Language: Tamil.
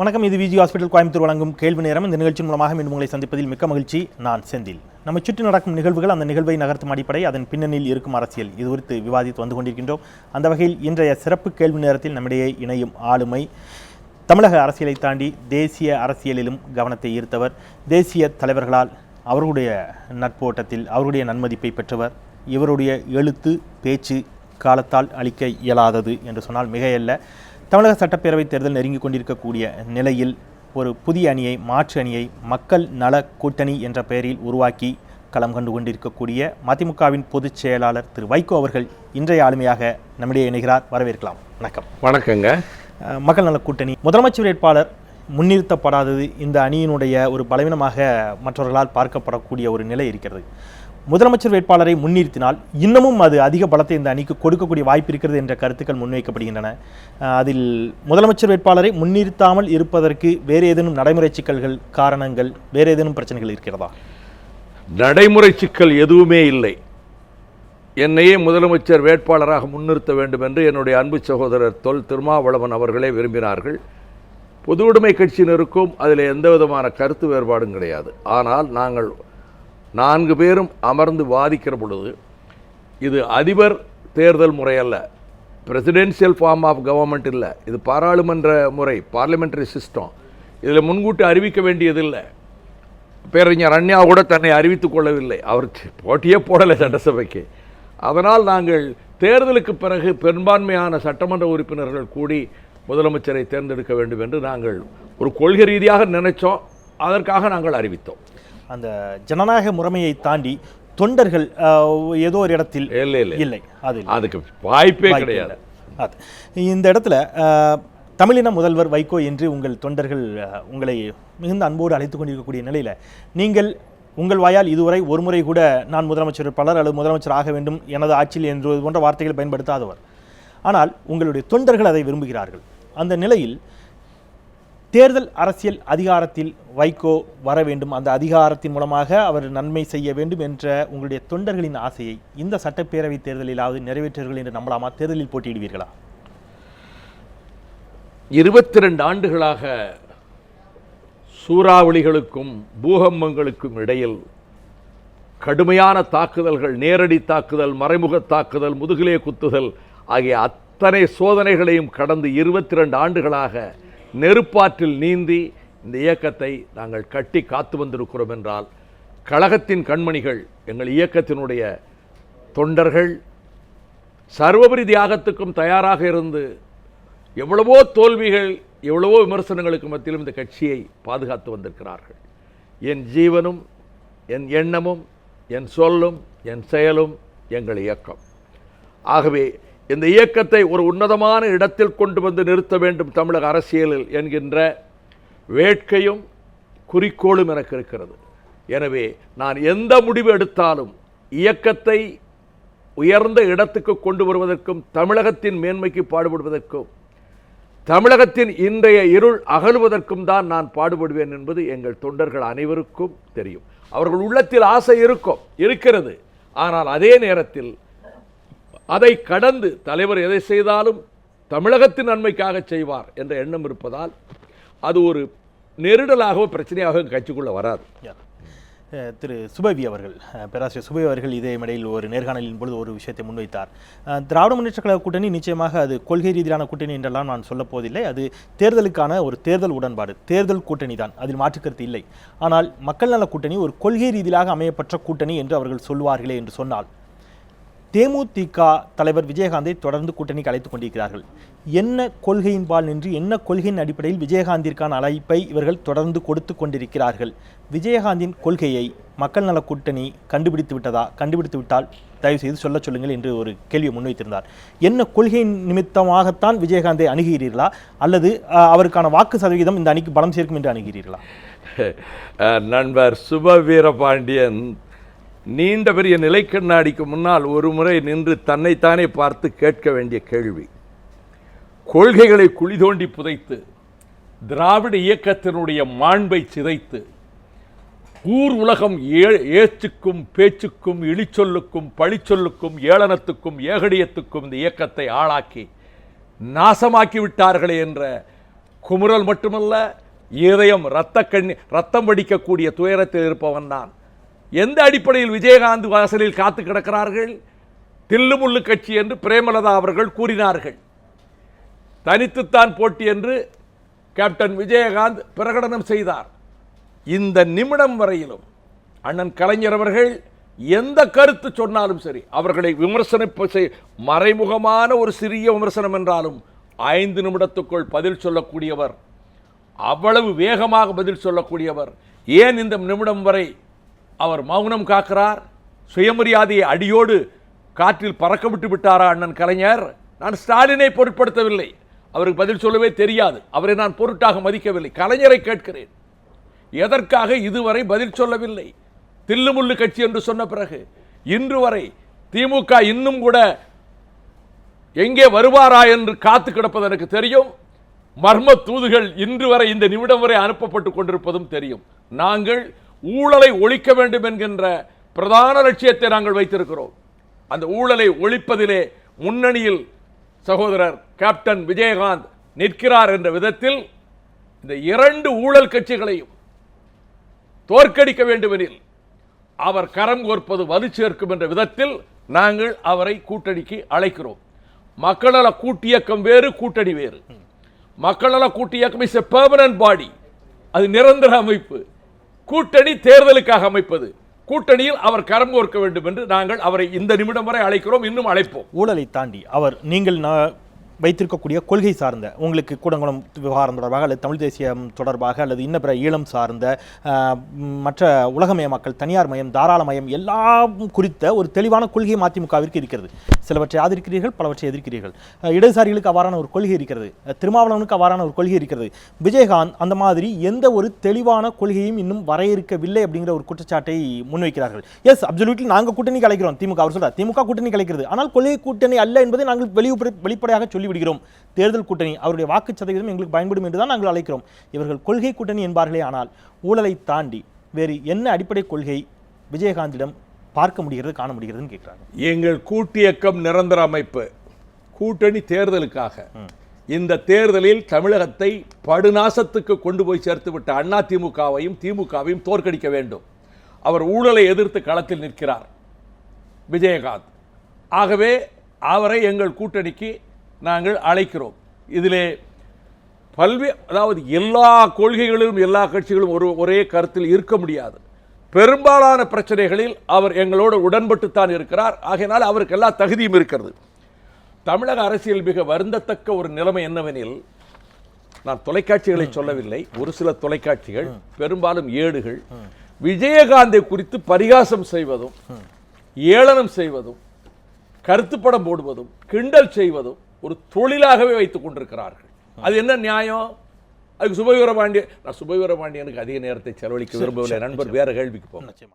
வணக்கம் இது விஜி ஹாஸ்பிட்டல் கோயம்புத்தூர் வழங்கும் கேள்வி நேரம். இந்த நிகழ்ச்சி மூலமாக மீண்டும் உங்களை சந்திப்பதில் மிக்க மகிழ்ச்சி. நான் செந்தில். நம்ம சுற்றி நடக்கும் நிகழ்வுகள் அந்த நிகழ்வை நகர்த்தும் அடிப்படை அதன் பின்னணியில் இருக்கும் அரசியல். இது குறித்து விவாதித்து வந்து கொண்டிருக்கின்றோம். அந்த வகையில் இன்றைய சிறப்பு கேள்வி நேரத்தில் நம்மிடையே இணையும் ஆளுமை தமிழக அரசியலை தாண்டி தேசிய அரசியலிலும் கவனத்தை ஈர்த்தவர் தேசிய தலைவர்களால் அவர்களுடைய நட்போட்டத்தில் அவருடைய நன்மதிப்பை பெற்றவர் இவருடைய எழுத்து பேச்சு காலத்தால் அளிக்க இயலாதது என்று சொன்னால் மிகையல்ல. தமிழக சட்டப்பேரவைத் தேர்தல் நெருங்கிக் கொண்டிருக்கக்கூடிய நிலையில் ஒரு புதிய அணியை மாற்று அணியை மக்கள் நல கூட்டணி என்ற பெயரில் உருவாக்கி களம் கண்டு கொண்டிருக்கக்கூடிய மதிமுகவின் பொதுச் செயலாளர் திரு வைகோ அவர்கள் இன்றைய ஆளுமையாக நம்மிடையே இணைகிறார். வரவேற்கலாம். வணக்கம். வணக்கங்க. மக்கள் நல கூட்டணி. முதலமைச்சர் வேட்பாளர் முன்னிறுத்தப்படாதது இந்த அணியினுடைய ஒரு பலவீனமாக மற்றவர்களால் பார்க்கப்படக்கூடிய ஒரு நிலை இருக்கிறது. முதலமைச்சர் வேட்பாளரை முன்னிறுத்தினால் இன்னமும் அது அதிக பலத்தை இந்த அணிக்கு கொடுக்கக்கூடிய வாய்ப்பு இருக்கிறது என்ற கருத்துக்கள் முன்வைக்கப்படுகின்றன. அதில் முதலமைச்சர் வேட்பாளரை முன்னிறுத்தாமல் இருப்பதற்கு வேறு ஏதேனும் நடைமுறை சிக்கல்கள் காரணங்கள் வேறு ஏதேனும் பிரச்சனைகள் இருக்கிறதா? நடைமுறை சிக்கல் எதுவுமே இல்லை. என்னையே முதலமைச்சர் வேட்பாளராக முன்னிறுத்த வேண்டும் என்று என்னுடைய அன்பு சகோதரர் தொல் திருமாவளவன் அவர்களே விரும்பினார்கள். பொது உடைமை கட்சியினருக்கும் அதில் எந்த விதமான கருத்து வேறுபாடும் கிடையாது. ஆனால் நாங்கள் நான்கு பேரும் அமர்ந்து வாதிக்கிற பொழுது இது அதிபர் தேர்தல் முறையல்ல பிரசிடென்சியல் ஃபார்ம் ஆஃப் கவர்மெண்ட் இல்லை இது பாராளுமன்ற முறை பார்லிமெண்டரி சிஸ்டம் இதில் முன்கூட்டி அறிவிக்க வேண்டியதில்லை. பேரறிஞர் அன்யா கூட தன்னை அறிவித்துக் கொள்ளவில்லை. அவர் போட்டியே போடலை சட்டசபைக்கு. அதனால் நாங்கள் தேர்தலுக்கு பிறகு பெரும்பான்மையான சட்டமன்ற உறுப்பினர்கள் கூடி முதலமைச்சரை தேர்ந்தெடுக்க வேண்டும் என்று நாங்கள் ஒரு கொள்கை ரீதியாக நினைச்சோம். அதற்காக நாங்கள் அறிவித்தோம். அந்த ஜனநாயக முறைமையை தாண்டி தொண்டர்கள் ஏதோ ஒரு இடத்தில் இல்லை இல்லை அது. அதுக்கு வாய்ப்பே கிடையாது. அது. இந்த இடத்துல தமிழின முதல்வர் வைகோ என்று உங்கள் தொண்டர்கள் உங்களை மிகுந்த அன்போடு அழைத்துக் கொண்டிருக்கக்கூடிய நிலையில நீங்கள் உங்கள் வாயால் இதுவரை ஒரு முறை கூட நான் முதலமைச்சர் பலர் அல்லது முதலமைச்சர் ஆக வேண்டும் எனது ஆட்சியில் என்று போன்ற வார்த்தைகளை பயன்படுத்தாதவர் ஆனால் உங்களுடைய தொண்டர்கள் அதை விரும்புகிறார்கள் அந்த நிலையில் தேர்தல் அரசியல் அதிகாரத்தில் வைகோ வர வேண்டும். அந்த அதிகாரத்தின் மூலமாக அவர் நன்மை செய்ய வேண்டும் என்ற உங்களுடைய தொண்டர்களின் ஆசையை இந்த சட்டப்பேரவை தேர்தலிலாவது நிறைவேற்றுவீர்கள் என்று நம்பலாமா? தேர்தலில் போட்டியிடுவீர்களா? இருபத்தி ரெண்டு ஆண்டுகளாக சூறாவளிகளுக்கும் பூகம்பங்களுக்கும் இடையில் கடுமையான தாக்குதல்கள் நேரடி தாக்குதல் மறைமுக தாக்குதல் முதுகிலே குத்துதல் ஆகிய அத்தனை சோதனைகளையும் கடந்து இருபத்தி ரெண்டு ஆண்டுகளாக நெருப்பாற்றில் நீந்தி இந்த இயக்கத்தை நாங்கள் கட்டி காத்து வந்திருக்கிறோம் என்றால் கழகத்தின் கண்மணிகள் எங்கள் இயக்கத்தினுடைய தொண்டர்கள் சர்வபரி தியாகத்துக்கும் தயாராக இருந்து எவ்வளவோ தோல்விகள் எவ்வளவோ விமர்சனங்களுக்கு மத்தியிலும் இந்த கட்சியை பாதுகாத்து வந்திருக்கிறார்கள். என் ஜீவனும் என் எண்ணமும் என் சொல்லும் என் செயலும் எங்கள் இயக்கம். ஆகவே இந்த இயக்கத்தை ஒரு உன்னதமான இடத்தில் கொண்டு வந்து நிறுத்த வேண்டும் தமிழக அரசியலில் என்கின்ற வேட்கையும் குறிக்கோளும் எனக்கு இருக்கிறது. எனவே நான் எந்த முடிவு எடுத்தாலும் இயக்கத்தை உயர்ந்த இடத்துக்கு கொண்டு வருவதற்கும் தமிழகத்தின் மேன்மைக்கு பாடுபடுவதற்கும் தமிழகத்தின் இன்றைய இருள் அகழுவதற்கும் தான் நான் பாடுபடுவேன் என்பது எங்கள் தொண்டர்கள் அனைவருக்கும் தெரியும். அவர்கள் உள்ளத்தில் ஆசை இருக்கும் இருக்கிறது. ஆனால் அதே நேரத்தில் அதை கடந்து தலைவர் எதை செய்தாலும் தமிழகத்தின் நன்மைக்காக செய்வார் என்ற எண்ணம் இருப்பதால் அது ஒரு நெருடலாகவோ பிரச்சனையாகவோ கட்சிக்குள்ளே வராது. யார்? திரு சுபவி அவர்கள் பேராசிரியர் சுபவி அவர்கள் இதே மேடையில் ஒரு நேர்காணலின் பொழுது ஒரு விஷயத்தை முன்வைத்தார். திராவிட முன்னேற்ற கழக கூட்டணி நிச்சயமாக அது கொள்கை ரீதியிலான கூட்டணி என்றெல்லாம் நான் சொல்லப்போவதில்லை அது தேர்தலுக்கான ஒரு தேர்தல் உடன்பாடு தேர்தல் கூட்டணி தான். அதில் மாற்றுக்கருத்து இல்லை. ஆனால் மக்கள் நல கூட்டணி ஒரு கொள்கை ரீதியிலாக அமையப்பட்ட கூட்டணி என்று அவர்கள் சொல்வார்களே என்று சொன்னால் தேமுதிக தலைவர் விஜயகாந்தை தொடர்ந்து கூட்டணிக்கு அழைத்துக் கொண்டிருக்கிறார்கள். என்ன கொள்கையின்பால் நின்று என்ன கொள்கையின் அடிப்படையில் விஜயகாந்திற்கான அழைப்பை இவர்கள் தொடர்ந்து கொடுத்து கொண்டிருக்கிறார்கள்? விஜயகாந்தின் கொள்கையை மக்கள் நல கூட்டணி கண்டுபிடித்து விட்டதா? கண்டுபிடித்து விட்டால் தயவு செய்து சொல்ல சொல்லுங்கள் என்று ஒரு கேள்வியை முன்வைத்திருந்தார். என்ன கொள்கையின் நிமித்தமாகத்தான் விஜயகாந்தை அணுகிறீர்களா அல்லது அவருக்கான வாக்கு சதவீதம் இந்த அணிக்கு பலம் சேர்க்கும் என்று அணுகிறீர்களா நண்பர் சுப வீரபாண்டியன் நீண்ட பெரிய நிலைக்கண்ணாடிக்கு முன்னால் ஒரு முறை நின்று தன்னைத்தானே பார்த்து கேட்க வேண்டிய கேள்வி. கொள்கைகளை குழி தோண்டி புதைத்து திராவிட இயக்கத்தினுடைய மாண்பை சிதைத்து ஊர் உலகம் ஏ ஏச்சுக்கும் பேச்சுக்கும் இழிச்சொல்லுக்கும் பழிச்சொல்லுக்கும் ஏளனத்துக்கும் ஏகடியத்துக்கும் இந்த இயக்கத்தை ஆளாக்கி நாசமாக்கி விட்டார்களே என்ற குமுறல் மட்டுமல்ல இதயம் இரத்த கண்ணி ரத்தம் வடிக்கக்கூடிய துயரத்தில் இருப்பவன் நான் எந்த அடிப்படையில் விஜயகாந்த் வாசலில் காத்து கிடக்கிறார்கள்? தில்லுமுள்ளு கட்சி என்று பிரேமலதா அவர்கள் கூறினார்கள். தனித்துத்தான் போட்டி என்று கேப்டன் விஜயகாந்த் பிரகடனம் செய்தார். இந்த நிமிடம் வரையிலும் அண்ணன் கலைஞர் அவர்கள் எந்த கருத்து சொன்னாலும் சரி அவர்களை விமர்சனம் மறைமுகமான ஒரு சிறிய விமர்சனம் என்றாலும் ஐந்து நிமிடத்துக்குள் பதில் சொல்லக்கூடியவர் அவ்வளவு வேகமாக பதில் சொல்லக்கூடியவர் ஏன் இந்த நிமிடம் வரை அவர் மௌனம் காக்கிறார். சுயமரியாதையை அடியோடு காற்றில் பறக்க விட்டு விட்டாரா அண்ணன் கலைஞர்? நான் ஸ்டாலினை பொருட்படுத்தவில்லை. அவருக்கு பதில் சொல்லவே தெரியாது. அவரை நான் பொருட்டாக மதிக்கவில்லை. கலைஞரை கேட்கிறேன். எதற்காக இதுவரை பதில் சொல்லவில்லை? தில்லுமுள்ளு கட்சி என்று சொன்ன பிறகு இன்று வரை திமுக இன்னும் கூட எங்கே வருவாரா என்று காத்து கிடப்பது எனக்கு தெரியும். மர்ம தூதுகள் இன்று வரை இந்த நிமிடம் வரை அனுப்பப்பட்டு கொண்டிருப்பதும் தெரியும். நாங்கள் ஊழலை ஒழிக்க வேண்டும் என்கின்ற பிரதான லட்சியத்தை நாங்கள் வைத்திருக்கிறோம். அந்த ஊழலை ஒழிப்பதிலே முன்னணியில் சகோதரர் கேப்டன் விஜயகாந்த் நிற்கிறார் என்ற விதத்தில் இந்த இரண்டு ஊழல் கட்சிகளையும் தோற்கடிக்க வேண்டுமெனில் அவர் கரம் கோர்ப்பது வலு சேர்க்கும் என்ற விதத்தில் நாங்கள் அவரை கூட்டணிக்கு அழைக்கிறோம். மக்களல கூட்டியக்கம் வேறு கூட்டணி வேறு. மக்களல கூட்டியக்கம் இஸ் எ பெர்மனன்ட் பாடி அது நிரந்தர அமைப்பு. கூட்டணி தேர்தலுக்காக அமைப்பது. கூட்டணியில் அவர் கரம் கோர்க்க வேண்டும் என்று நாங்கள் அவரை இந்த நிமிடம் வரை அழைக்கிறோம் இன்னும் அழைப்போம். ஊழலை தாண்டி அவர் நீங்கள் வைத்திருக்கக்கூடிய கொள்கை சார்ந்த உங்களுக்கு கூடங்குளம் விவகாரம் தொடர்பாக அல்லது தமிழ் தேசியம் தொடர்பாக அல்லது இன்ன பிற ஈழம் சார்ந்த மற்ற உலகமய மற்ற உலகமயமாக்கல் தனியார் மயம் தாராளமயம் எல்லாம் குறித்த ஒரு தெளிவான கொள்கை மதிமுகவிற்கு இருக்கிறது. சிலவற்றை ஆதரிக்கிறீர்கள் பலவற்றை எதிர்க்கிறீர்கள். இடதுசாரிகளுக்கு அவ்வாறான ஒரு கொள்கை இருக்கிறது. திருமாவளவனுக்கு அவ்வாறான ஒரு கொள்கை இருக்கிறது. விஜயகாந்த் அந்த மாதிரி எந்த ஒரு தெளிவான கொள்கையும் இன்னும் வரையறுக்கவில்லை அப்படிங்கிற ஒரு குற்றச்சாட்டை முன்வைக்கிறார்கள். எஸ் அப்சல்யூட்லி நாங்கள் கூட்டணி கலைக்கிறோம் திமுக அவர் சொல்கிறார் திமுக கூட்டணி கலைக்கிறது ஆனால் கொள்கை கூட்டணி அல்ல என்பதை நாங்கள் வெளி வெளிப்படையாக சொல்லிவிடுகிறோம் தேர்தல் கூட்டணி அவருடைய வாக்கு சதவீதம் எங்களுக்கு பயன்படும் என்று தான் நாங்கள் அழைக்கிறோம். இவர்கள் கொள்கை கூட்டணி என்பார்களே ஆனால் ஊழலை தாண்டி வேறு என்ன அடிப்படை கொள்கை விஜயகாந்திடம் பார்க்க முடிகிறது காண முடிகிறதுன்னு கேட்குறாங்க. எங்கள் கூட்டியக்கம் நிரந்தர அமைப்பு. கூட்டணி தேர்தலுக்காக. இந்த தேர்தலில் தமிழகத்தை படுநாசத்துக்கு கொண்டு போய் சேர்த்து விட்ட அண்ணா திமுகவையும் திமுகவையும் தோற்கடிக்க வேண்டும். அவர் ஊழலை எதிர்த்து களத்தில் நிற்கிறார். விஜயகாந்த். ஆகவே அவரை எங்கள் கூட்டணிக்கு நாங்கள் அழைக்கிறோம். இதிலே பல்வே அதாவது எல்லா கொள்கைகளிலும் எல்லா கட்சிகளும் ஒரு ஒரே கருத்தில் இருக்க முடியாது. பெரும்பாலான பிரச்சனைகளில் அவர் எங்களோடு உடன்பட்டுத்தான் இருக்கிறார். ஆகையினால் அவருக்கு எல்லா தகுதியும் இருக்கிறது. தமிழக அரசியல் மிக வருந்தத்தக்க ஒரு நிலைமை என்னவெனில் நான் தொலைக்காட்சிகளை சொல்லவில்லை. ஒரு சில தொலைக்காட்சிகள் பெரும்பாலும் ஏடுகள் விஜயகாந்தை குறித்து பரிகாசம் செய்வதும் ஏளனம் செய்வதும் கருத்துப்படம் போடுவதும் கிண்டல் செய்வதும் ஒரு தொழிலாகவே வைத்துக் கொண்டிருக்கிறார்கள். அது என்ன நியாயம்? அதுக்கு சுபவீர பாண்டியன் நான் சுபவீர பாண்டியனுக்கு அதிக நேரத்தை செலவழிக்க விரும்பவில்லை. நண்பர் வேற கேள்விக்கு நிச்சயமா.